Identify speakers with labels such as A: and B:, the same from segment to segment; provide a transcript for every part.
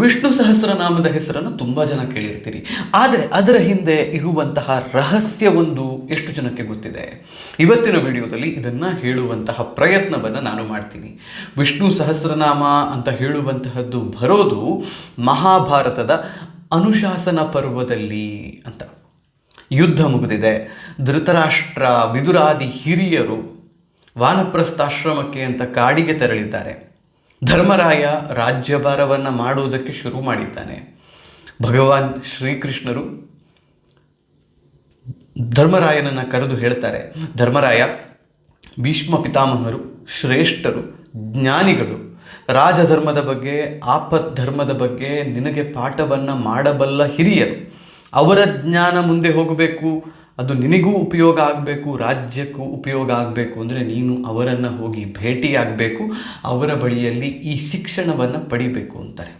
A: ವಿಷ್ಣು ಸಹಸ್ರನಾಮದ ಹೆಸರನ್ನು ತುಂಬ ಜನ ಕೇಳಿರ್ತೀರಿ. ಆದರೆ ಅದರ ಹಿಂದೆ ಇರುವಂತಹ ರಹಸ್ಯವೊಂದು ಎಷ್ಟು ಜನಕ್ಕೆ ಗೊತ್ತಿದೆ? ಇವತ್ತಿನ ವಿಡಿಯೋದಲ್ಲಿ ಇದನ್ನು ಹೇಳುವಂತಹ ಪ್ರಯತ್ನವನ್ನು ನಾನು ಮಾಡ್ತೀನಿ. ವಿಷ್ಣು ಸಹಸ್ರನಾಮ ಅಂತ ಹೇಳುವಂತಹದ್ದು ಬರೋದು ಮಹಾಭಾರತದ ಅನುಶಾಸನ ಪರ್ವದಲ್ಲಿ ಅಂತ. ಯುದ್ಧ ಮುಗಿದಿದೆ. ಧೃತರಾಷ್ಟ್ರ, ವಿದುರಾದಿ ಹಿರಿಯರು ವಾನಪ್ರಸ್ಥಾಶ್ರಮಕ್ಕೆ ಅಂತ ಕಾಡಿಗೆ ತೆರಳಿದ್ದಾರೆ. ಧರ್ಮರಾಯ ರಾಜ್ಯಭಾರವನ್ನು ಮಾಡುವುದಕ್ಕೆ ಶುರು ಮಾಡಿದ್ದಾನೆ. ಭಗವಾನ್ ಶ್ರೀಕೃಷ್ಣರು ಧರ್ಮರಾಯನನ್ನು ಕರೆದು ಹೇಳ್ತಾರೆ, ಧರ್ಮರಾಯ, ಭೀಷ್ಮ ಪಿತಾಮಹರು, ಶ್ರೇಷ್ಠರು, ಜ್ಞಾನಿಗಳು, ರಾಜಧರ್ಮದ ಬಗ್ಗೆ ಆಪತ್ ಧರ್ಮದ ಬಗ್ಗೆ ನಿನಗೆ ಪಾಠವನ್ನು ಮಾಡಬಲ್ಲ ಹಿರಿಯರು, ಅವರ ಜ್ಞಾನ ಮುಂದೆ ಹೋಗಬೇಕು ಅದು ನಿನಗೂ ಉಪಯೋಗ ಆಗಬೇಕು, ರಾಜ್ಯಕ್ಕೂ ಉಪಯೋಗ ಆಗಬೇಕು ಅಂದರೆ ನೀನು ಅವರನ್ನು ಹೋಗಿ ಭೇಟಿಯಾಗಬೇಕು, ಅವರ ಬಳಿಯಲ್ಲಿ ಈ ಶಿಕ್ಷಣವನ್ನು ಪಡಿಬೇಕು ಅಂತಾರೆ.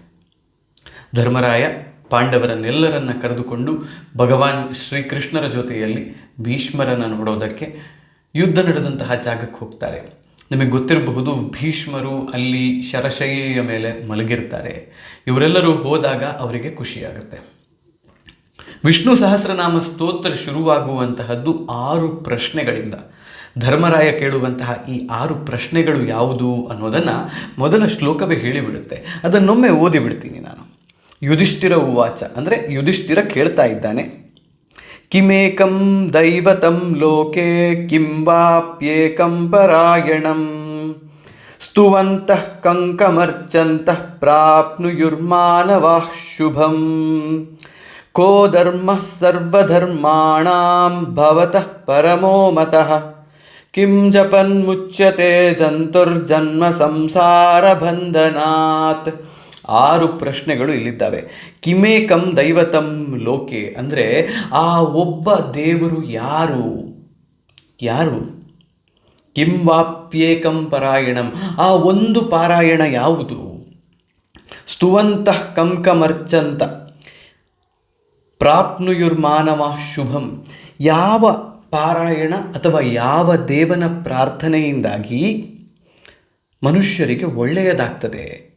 A: ಧರ್ಮರಾಯ ಪಾಂಡವರನ್ನೆಲ್ಲರನ್ನ ಕರೆದುಕೊಂಡು ಭಗವಾನ್ ಶ್ರೀಕೃಷ್ಣರ ಜೊತೆಯಲ್ಲಿ ಭೀಷ್ಮರನ್ನು ನೋಡೋದಕ್ಕೆ ಯುದ್ಧ ನಡೆದಂತಹ ಜಾಗಕ್ಕೆ ಹೋಗ್ತಾರೆ. ನಿಮಗೆ ಗೊತ್ತಿರಬಹುದು, ಭೀಷ್ಮರು ಅಲ್ಲಿ ಶರಶಯ್ಯ ಮೇಲೆ ಮಲಗಿರ್ತಾರೆ. ಇವರೆಲ್ಲರೂ ಹೋದಾಗ ಅವರಿಗೆ ಖುಷಿಯಾಗುತ್ತೆ. ವಿಷ್ಣು ಸಹಸ್ರನಾಮ ಸ್ತೋತ್ರ ಶುರುವಾಗುವಂತಹದ್ದು ಆರು ಪ್ರಶ್ನೆಗಳಿಂದ. ಧರ್ಮರಾಯ ಕೇಳುವಂತಹ ಈ ಆರು ಪ್ರಶ್ನೆಗಳು ಯಾವುದು ಅನ್ನೋದನ್ನು ಮೊದಲ ಶ್ಲೋಕವೇ ಹೇಳಿಬಿಡುತ್ತೆ. ಅದನ್ನೊಮ್ಮೆ ಓದಿಬಿಡ್ತೀನಿ ನಾನು. ಯುಧಿಷ್ಠಿರ ಉವಾಚ. ಅಂದರೆ ಯುಧಿಷ್ಠಿರ ಕೇಳ್ತಾ ಇದ್ದಾನೆ. ಕಿಮೇಕಂ ದೈವತಂ ಲೋಕೆ ಕಿಂವಾಪ್ಯೇಕಂ ಪರಾಯಣಂ. ಸ್ತುವಂತಃ ಕಂಕಮರ್ಚಂತಃ ಪ್ರಾಪ್ನುಯುರ್ಮಾನವಾಃ ಶುಭಂ. ಕೋ ಧರ್ಮ ಸರ್ವಧರ್ಮಾಣಾಂ ಭವತಃ ಪರಮೋ ಮತಃ ಕಿಂ ಜಪನ್ಮುಚ್ಯತೆ ಜಂತುರ್ಜನ್ಮ ಸಂಸಾರ ಬಂಧನಾತ್ ಆರು ಪ್ರಶ್ನೆಗಳು ಇಲ್ಲಿದ್ದಾವೆ. ಕಿಮೇಕಂ ದೈವತಂ ಲೋಕೆ ಅಂದರೆ ಆ ಒಬ್ಬ ದೇವರು ಯಾರು? ಯಾರು? ಕಿಂ ವಾಪ್ಯೇಕಂ ಪರಾಯಣಂ. ಆ ಒಂದು ಪಾರಾಯಣ ಯಾವುದು? ಸ್ತುವಂತಃ ಕಂಕಮರ್ಚಂತ. ಪ್ರಾಪ್ನುಯುರ್ಮಾನವ ಶುಭಂ ಯಾವ ಪಾರಾಯಣ ಅಥವಾ ಯಾವ ದೇವನ ಪ್ರಾರ್ಥನೆಯಿಂದಾಗಿ ಮನುಷ್ಯರಿಗೆ ಒಳ್ಳೆಯದಾಗ್ತದೆ?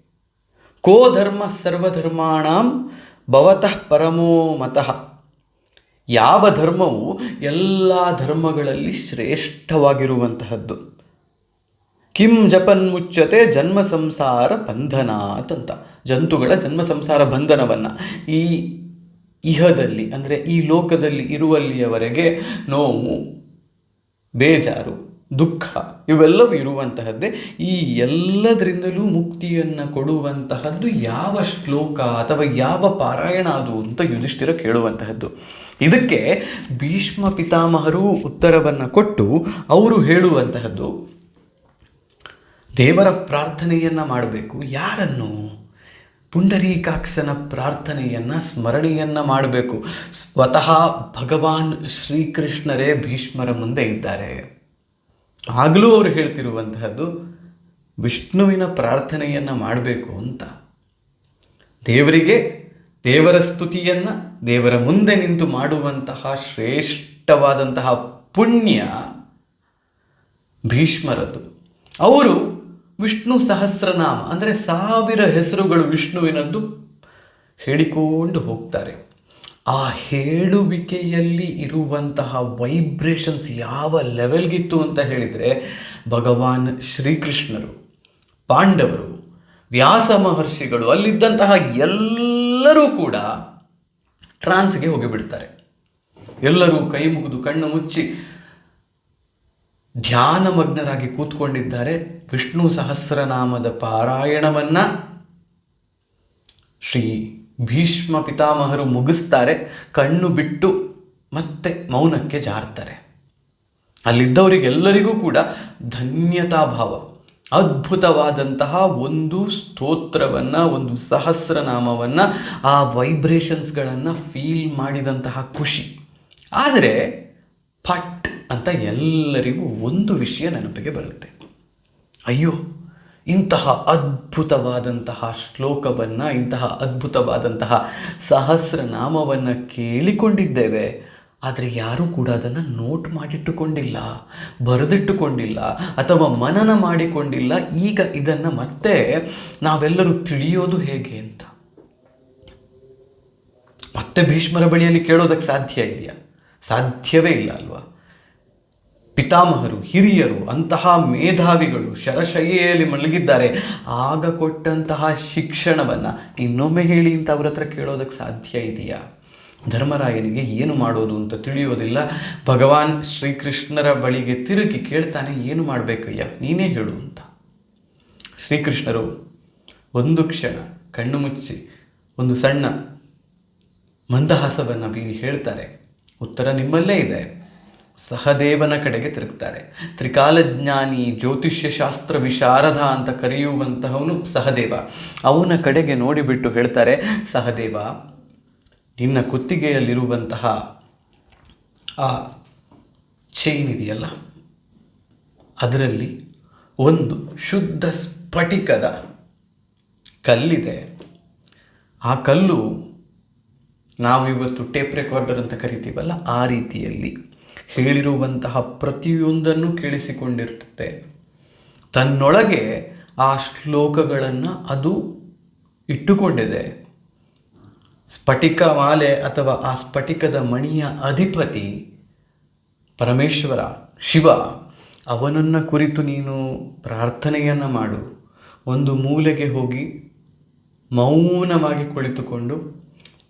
A: ಕೋ ಧರ್ಮ ಸರ್ವಧರ್ಮಾಣ ಭವತಃ ಪರಮೋ ಮತಃ. ಯಾವ ಧರ್ಮವು ಎಲ್ಲ ಧರ್ಮಗಳಲ್ಲಿ ಶ್ರೇಷ್ಠವಾಗಿರುವಂತಹದ್ದು? ಕಿಂ ಜಪನ್ಮುಚ್ಚತೆ ಜನ್ಮ ಸಂಸಾರ ಬಂಧನಾತ್ ಅಂತ. ಜಂತುಗಳ ಜನ್ಮ ಸಂಸಾರ ಬಂಧನವನ್ನು ಈ ಇಹದಲ್ಲಿ, ಅಂದರೆ ಈ ಲೋಕದಲ್ಲಿ ಇರುವಲ್ಲಿಯವರೆಗೆ ನೋವು, ಬೇಜಾರು, ದುಃಖ, ಇವೆಲ್ಲವೂ ಇರುವಂತಹದ್ದೇ. ಈ ಎಲ್ಲದರಿಂದಲೂ ಮುಕ್ತಿಯನ್ನು ಕೊಡುವಂತಹದ್ದು ಯಾವ ಶ್ಲೋಕ ಅಥವಾ ಯಾವ ಪಾರಾಯಣ ಅದು ಅಂತ ಯುಧಿಷ್ಠಿರ ಕೇಳುವಂತಹದ್ದು. ಇದಕ್ಕೆ ಭೀಷ್ಮ ಪಿತಾಮಹರು ಉತ್ತರವನ್ನು ಕೊಟ್ಟು ಅವರು ಹೇಳುವಂತಹದ್ದು. ದೇವರ ಪ್ರಾರ್ಥನೆಯನ್ನು ಮಾಡಬೇಕು. ಯಾರನ್ನು? ಪುಂಡರೀಕಾಕ್ಷನ ಪ್ರಾರ್ಥನೆಯನ್ನು, ಸ್ಮರಣೆಯನ್ನು ಮಾಡಬೇಕು. ಸ್ವತಃ ಭಗವಾನ್ ಶ್ರೀಕೃಷ್ಣರೇ ಭೀಷ್ಮರ ಮುಂದೆ ಇದ್ದಾರೆ. ಆಗಲೂ ಅವರು ಹೇಳ್ತಿರುವಂತಹದ್ದು, ವಿಷ್ಣುವಿನ ಪ್ರಾರ್ಥನೆಯನ್ನು ಮಾಡಬೇಕು ಅಂತ. ದೇವರಿಗೆ ದೇವರ ಸ್ತುತಿಯನ್ನು, ದೇವರ ಮುಂದೆ ನಿಂತು ಮಾಡುವಂತಹ ಶ್ರೇಷ್ಠವಾದಂತಹ ಪುಣ್ಯ ಭೀಷ್ಮರದ್ದು. ಅವರು ವಿಷ್ಣು ಸಹಸ್ರನಾಮ, ಅಂದರೆ ಸಾವಿರ ಹೆಸರುಗಳು ವಿಷ್ಣುವಿನದ್ದು ಹೇಳಿಕೊಂಡು ಹೋಗ್ತಾರೆ. ಆ ಹೇಳುವಿಕೆಯಲ್ಲಿ ಇರುವಂತಹ ವೈಬ್ರೇಷನ್ಸ್ ಯಾವ ಲೆವೆಲ್ಗಿತ್ತು ಅಂತ ಹೇಳಿದರೆ, ಭಗವಾನ್ ಶ್ರೀಕೃಷ್ಣರು, ಪಾಂಡವರು, ವ್ಯಾಸ ಮಹರ್ಷಿಗಳು ಅಲ್ಲಿದ್ದಂತಹ ಎಲ್ಲರೂ ಕೂಡ ಟ್ರಾನ್ಸ್ಗೆ ಹೋಗಿಬಿಡ್ತಾರೆ. ಎಲ್ಲರೂ ಕೈ ಮುಗಿದು ಕಣ್ಣು ಮುಚ್ಚಿ ಧ್ಯಾನಮಗ್ನರಾಗಿ ಕೂತ್ಕೊಂಡಿದ್ದಾರೆ ವಿಷ್ಣು ಸಹಸ್ರನಾಮದ ಪಾರಾಯಣವನ್ನು ಶ್ರೀ ಭೀಷ್ಮ ಪಿತಾಮಹರು ಮುಗಿಸ್ತಾರೆ, ಕಣ್ಣು ಬಿಟ್ಟು ಮತ್ತೆ ಮೌನಕ್ಕೆ ಜಾರ್ತಾರೆ. ಅಲ್ಲಿದ್ದವರಿಗೆಲ್ಲರಿಗೂ ಕೂಡ ಧನ್ಯತಾ ಭಾವ ಅದ್ಭುತವಾದಂತಹ ಒಂದು ಸ್ತೋತ್ರವನ್ನು, ಒಂದು ಸಹಸ್ರನಾಮವನ್ನು, ಆ ವೈಬ್ರೇಷನ್ಸ್ಗಳನ್ನು ಫೀಲ್ ಮಾಡಿದಂತಹ ಖುಷಿ. ಆದರೆ ಫಟ್ ಅಂತ ಎಲ್ಲರಿಗೂ ಒಂದು ವಿಷಯ ನೆನಪಿಗೆ ಬರುತ್ತೆ. ಅಯ್ಯೋ, ಇಂತಹ ಅದ್ಭುತವಾದಂತಹ ಶ್ಲೋಕವನ್ನು, ಇಂತಹ ಅದ್ಭುತವಾದಂತಹ ಸಹಸ್ರನಾಮವನ್ನು ಕೇಳಿಕೊಂಡಿದ್ದೇವೆ. ಆದರೆ ಯಾರೂ ಕೂಡ ಅದನ್ನು ನೋಟ್ ಮಾಡಿಟ್ಟುಕೊಂಡಿಲ್ಲ, ಬರೆದಿಟ್ಟುಕೊಂಡಿಲ್ಲ, ಅಥವಾ ಮನನ ಮಾಡಿಕೊಂಡಿಲ್ಲ. ಈಗ ಇದನ್ನು ಮತ್ತೆ ನಾವೆಲ್ಲರೂ ತಿಳಿಯೋದು ಹೇಗೆ ಅಂತ. ಮತ್ತೆ ಭೀಷ್ಮರ ಬಳಿಯಲ್ಲಿ ಕೇಳೋದಕ್ಕೆ ಸಾಧ್ಯ ಇದೆಯಾ? ಸಾಧ್ಯವೇ ಇಲ್ಲ ಅಲ್ವಾ? ಪಿತಾಮಹರು, ಹಿರಿಯರು, ಅಂತಹ ಮೇಧಾವಿಗಳು ಶರಶಯ್ಯೆಯಲ್ಲಿ ಮಲಗಿದ್ದಾರೆ. ಆಗ ಕೊಟ್ಟಂತಹ ಶಿಕ್ಷಣವನ್ನು ಇನ್ನೊಮ್ಮೆ ಹೇಳಿ ಅಂತ ಅವ್ರ ಹತ್ರ ಕೇಳೋದಕ್ಕೆ ಸಾಧ್ಯ ಇದೆಯಾ? ಧರ್ಮರಾಯನಿಗೆ ಏನು ಮಾಡೋದು ಅಂತ ತಿಳಿಯೋದಿಲ್ಲ. ಭಗವಾನ್ ಶ್ರೀಕೃಷ್ಣರ ಬಳಿಗೆ ತಿರುಗಿ ಕೇಳ್ತಾನೆ, ಏನು ಮಾಡಬೇಕಯ್ಯ? ನೀನೇ ಹೇಳು ಅಂತ. ಶ್ರೀಕೃಷ್ಣರು, ಒಂದು ಕ್ಷಣ ಕಣ್ಣು ಮುಚ್ಚಿ ಒಂದು ಸಣ್ಣ ಮಂದಹಾಸವನ್ನು ಬೀರಿ ಹೇಳ್ತಾರೆ. ಉತ್ತರ ನಿಮ್ಮಲ್ಲೇ ಇದೆ. ಸಹದೇವನ ಕಡೆಗೆ ತಿರುಗ್ತಾರೆ. ತ್ರಿಕಾಲಜ್ಞಾನಿ ಜ್ಯೋತಿಷ್ಯ ಶಾಸ್ತ್ರ ವಿಶಾರದ ಅಂತ ಕರೆಯುವಂತಹವನು ಸಹದೇವ. ಅವನ ಕಡೆಗೆ ನೋಡಿಬಿಟ್ಟು ಹೇಳ್ತಾರೆ, ಸಹದೇವ, ನಿನ್ನ ಕುತ್ತಿಗೆಯಲ್ಲಿರುವಂತಹ ಆ ಚೈನ್ ಇದೆಯಲ್ಲ, ಅದರಲ್ಲಿ ಒಂದು ಶುದ್ಧ ಸ್ಫಟಿಕದ ಕಲ್ಲಿದೆ. ಆ ಕಲ್ಲು ನಾವಿವತ್ತು ಟೇಪ್ ರೆಕಾರ್ಡರ್ ಅಂತ ಕರಿತೀವಲ್ಲ, ಆ ರೀತಿಯಲ್ಲಿ. ಹೇಳಿರುವಂತಹ ಪ್ರತಿಯೊಂದನ್ನು ಕೇಳಿಸಿಕೊಂಡಿರುತ್ತೆ. ತನ್ನೊಳಗೆ ಆ ಶ್ಲೋಕಗಳನ್ನು ಅದು ಇಟ್ಟುಕೊಂಡಿದೆ. ಸ್ಫಟಿಕ ಮಾಲೆ ಅಥವಾ ಆ ಸ್ಫಟಿಕದ ಮಣಿಯ ಅಧಿಪತಿ ಪರಮೇಶ್ವರ, ಶಿವ, ಅವನನ್ನು ಕುರಿತು ನೀನು ಪ್ರಾರ್ಥನೆಯನ್ನು ಮಾಡು. ಒಂದು ಮೂಲೆಗೆ ಹೋಗಿ ಮೌನವಾಗಿ ಕುಳಿತುಕೊಂಡು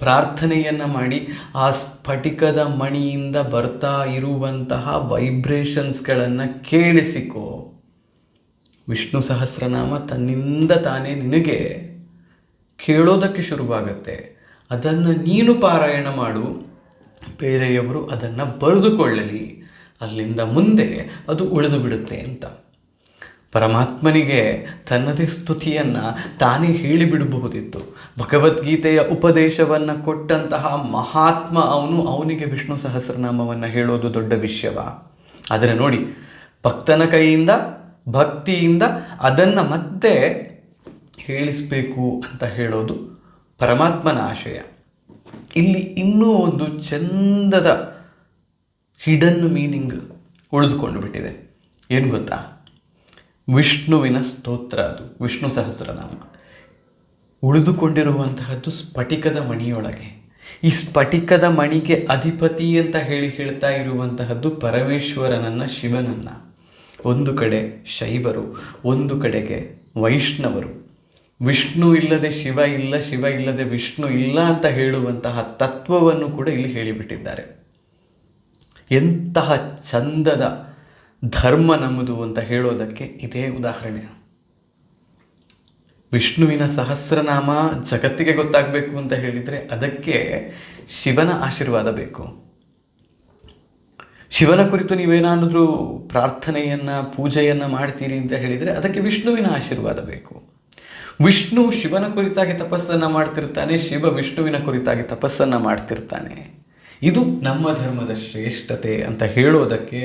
A: ಪ್ರಾರ್ಥನೆಯನ್ನು ಮಾಡಿ ಆ ಸ್ಫಟಿಕದ ಮಣಿಯಿಂದ ಬರ್ತಾ ಇರುವಂತಹ ವೈಬ್ರೇಷನ್ಸ್ಗಳನ್ನು ಕೇಳಿಸಿಕೊ. ವಿಷ್ಣು ಸಹಸ್ರನಾಮ ತನ್ನಿಂದ ತಾನೇ ನಿನಗೆ ಕೇಳೋದಕ್ಕೆ ಶುರುವಾಗತ್ತೆ. ಅದನ್ನು ನೀನು ಪಾರಾಯಣ ಮಾಡು. ಬೇರೆಯವರು ಅದನ್ನು ಬರೆದುಕೊಳ್ಳಲಿ. ಅಲ್ಲಿಂದ ಮುಂದೆ ಅದು ಉಳಿದು ಬಿಡುತ್ತೆ ಅಂತ. ಪರಮಾತ್ಮನಿಗೆ ತನ್ನದೇ ಸ್ತುತಿಯನ್ನು ತಾನೇ ಹೇಳಿಬಿಡಬಹುದಿತ್ತು. ಭಗವದ್ಗೀತೆಯ ಉಪದೇಶವನ್ನು ಕೊಟ್ಟಂತಹ ಮಹಾತ್ಮ ಅವನು ಅವನಿಗೆ ವಿಷ್ಣು ಸಹಸ್ರನಾಮವನ್ನು ಹೇಳೋದು ದೊಡ್ಡ ವಿಷಯವ. ಆದರೆ ನೋಡಿ, ಭಕ್ತನ ಕೈಯಿಂದ, ಭಕ್ತಿಯಿಂದ ಅದನ್ನು ಮತ್ತೆ ಹೇಳಿಸಬೇಕು ಅಂತ ಹೇಳೋದು ಪರಮಾತ್ಮನ ಆಶಯ. ಇಲ್ಲಿ ಇನ್ನೂ ಒಂದು ಚಂದದ ಹಿಡನ್ ಮೀನಿಂಗ್ ಉಳಿದುಕೊಂಡು ಬಿಟ್ಟಿದೆ. ಏನು ಗೊತ್ತಾ? ವಿಷ್ಣುವಿನ ಸ್ತೋತ್ರ ಅದು, ವಿಷ್ಣು ಸಹಸ್ರನಾಮ. ಉಳಿದುಕೊಂಡಿರುವಂತಹದ್ದು ಸ್ಫಟಿಕದ ಮಣಿಯೊಳಗೆ. ಈ ಸ್ಫಟಿಕದ ಮಣಿಗೆ ಅಧಿಪತಿ ಅಂತ ಹೇಳಿ ಹೇಳ್ತಾ ಇರುವಂತಹದ್ದು ಪರಮೇಶ್ವರನನ್ನ ಶಿವನನ್ನ. ಒಂದು ಕಡೆ ಶೈವರು, ಒಂದು ಕಡೆಗೆ ವೈಷ್ಣವರು. ವಿಷ್ಣು ಇಲ್ಲದೆ ಶಿವ ಇಲ್ಲ, ಶಿವ ಇಲ್ಲದೆ ವಿಷ್ಣು ಇಲ್ಲ ಅಂತ ಹೇಳುವಂತಹ ತತ್ವವನ್ನು ಕೂಡ ಇಲ್ಲಿ ಹೇಳಿಬಿಟ್ಟಿದ್ದಾರೆ. ಎಂತಹ ಚಂದದ ಧರ್ಮ ನಮ್ಮದು ಅಂತ ಹೇಳೋದಕ್ಕೆ ಇದೇ ಉದಾಹರಣೆ. ವಿಷ್ಣುವಿನ ಸಹಸ್ರನಾಮ ಜಗತ್ತಿಗೆ ಗೊತ್ತಾಗಬೇಕು ಅಂತ ಹೇಳಿದರೆ ಅದಕ್ಕೆ ಶಿವನ ಆಶೀರ್ವಾದ ಬೇಕು. ಶಿವನ ಕುರಿತು ನೀವೇನಾದರೂ ಪ್ರಾರ್ಥನೆಯನ್ನು, ಪೂಜೆಯನ್ನು ಮಾಡ್ತೀರಿ ಅಂತ ಹೇಳಿದರೆ ಅದಕ್ಕೆ ವಿಷ್ಣುವಿನ ಆಶೀರ್ವಾದ ಬೇಕು. ವಿಷ್ಣು ಶಿವನ ಕುರಿತಾಗಿ ತಪಸ್ಸನ್ನು ಮಾಡ್ತಿರ್ತಾನೆ, ಶಿವ ವಿಷ್ಣುವಿನ ಕುರಿತಾಗಿ ತಪಸ್ಸನ್ನು ಮಾಡ್ತಿರ್ತಾನೆ. ಇದು ನಮ್ಮ ಧರ್ಮದ ಶ್ರೇಷ್ಠತೆ ಅಂತ ಹೇಳೋದಕ್ಕೆ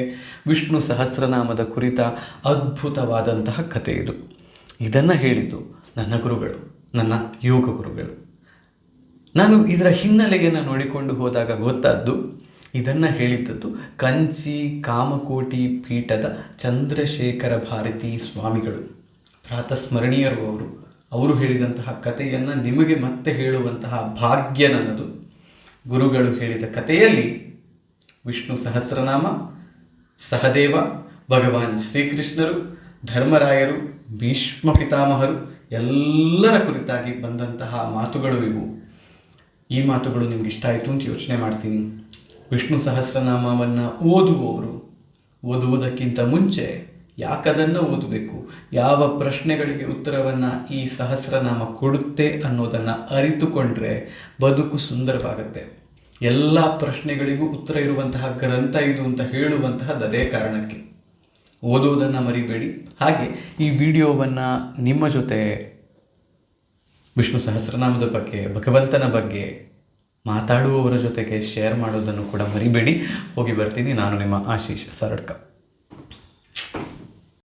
A: ವಿಷ್ಣು ಸಹಸ್ರನಾಮದ ಕುರಿತ ಅದ್ಭುತವಾದಂತಹ ಕಥೆ ಇದು. ಇದನ್ನು ಹೇಳಿದ್ದು ನನ್ನ ಗುರುಗಳು, ನನ್ನ ಯೋಗ ಗುರುಗಳು. ನಾನು ಇದರ ಹಿನ್ನೆಲೆಯನ್ನು ನೋಡಿಕೊಂಡು ಹೋದಾಗ ಗೊತ್ತಾದ್ದು, ಇದನ್ನು ಹೇಳಿದ್ದದ್ದು ಕಂಚಿ ಕಾಮಕೋಟಿ ಪೀಠದ ಚಂದ್ರಶೇಖರ ಭಾರತಿ ಸ್ವಾಮಿಗಳು. ಪ್ರಾತಸ್ಮರಣೀಯರು ಅವರು. ಅವರು ಹೇಳಿದಂತಹ ಕಥೆಯನ್ನು ನಿಮಗೆ ಮತ್ತೆ ಹೇಳುವಂತಹ ಭಾಗ್ಯ ನನ್ನದು. ಗುರುಗಳು ಹೇಳಿದ ಕಥೆಯಲ್ಲಿ ವಿಷ್ಣು ಸಹಸ್ರನಾಮ, ಸಹದೇವ, ಭಗವಾನ್ ಶ್ರೀಕೃಷ್ಣರು, ಧರ್ಮರಾಯರು, ಭೀಷ್ಮ ಪಿತಾಮಹರು, ಎಲ್ಲರ ಕುರಿತಾಗಿ ಬಂದಂತಹ ಮಾತುಗಳು ಇವು. ಈ ಮಾತುಗಳು ನಿಮ್ಗೆ ಇಷ್ಟ ಆಯಿತು ಅಂತ ಯೋಚನೆ ಮಾಡ್ತೀನಿ. ವಿಷ್ಣು ಸಹಸ್ರನಾಮವನ್ನು ಓದುವವರು, ಓದುವುದಕ್ಕಿಂತ ಮುಂಚೆ ಯಾಕದನ್ನು ಓದಬೇಕು? ಯಾವ ಪ್ರಶ್ನೆಗಳಿಗೆ ಉತ್ತರವನ್ನು ಈ ಸಹಸ್ರನಾಮ ಕೊಡುತ್ತೆ ಅನ್ನೋದನ್ನು ಅರಿತುಕೊಂಡ್ರೆ ಬದುಕು ಸುಂದರವಾಗುತ್ತೆ. ಎಲ್ಲ ಪ್ರಶ್ನೆಗಳಿಗೂ ಉತ್ತರ ಇರುವಂತಹ ಗ್ರಂಥ ಇದು ಅಂತ ಹೇಳುವಂತಹದ್ದು ಅದೇ ಕಾರಣಕ್ಕೆ. ಓದುವುದನ್ನು ಮರಿಬೇಡಿ. ಹಾಗೆ ಈ ವಿಡಿಯೋವನ್ನು ನಿಮ್ಮ ಜೊತೆ ವಿಷ್ಣು ಸಹಸ್ರನಾಮದ ಬಗ್ಗೆ, ಭಗವಂತನ ಬಗ್ಗೆ ಮಾತಾಡುವವರ ಜೊತೆಗೆ ಶೇರ್ ಮಾಡೋದನ್ನು ಕೂಡ ಮರಿಬೇಡಿ. ಹೋಗಿ ಬರ್ತೀನಿ. ನಾನು ನಿಮ್ಮ ಆಶೀಶ್ ಸರಡ್ಕ.